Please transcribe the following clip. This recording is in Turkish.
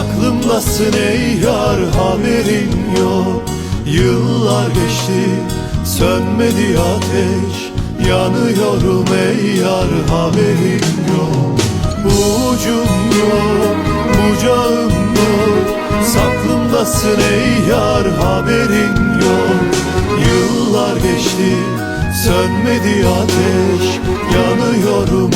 Aklımdasın ey yar haberin yok. Yıllar geçti sönmedi ateş Yanıyorum ey yar haberin yok. Ucum yok bucağım yok Saklımdasın ey yar haberin yok. Yıllar geçti sönmedi ateş Yanıyorum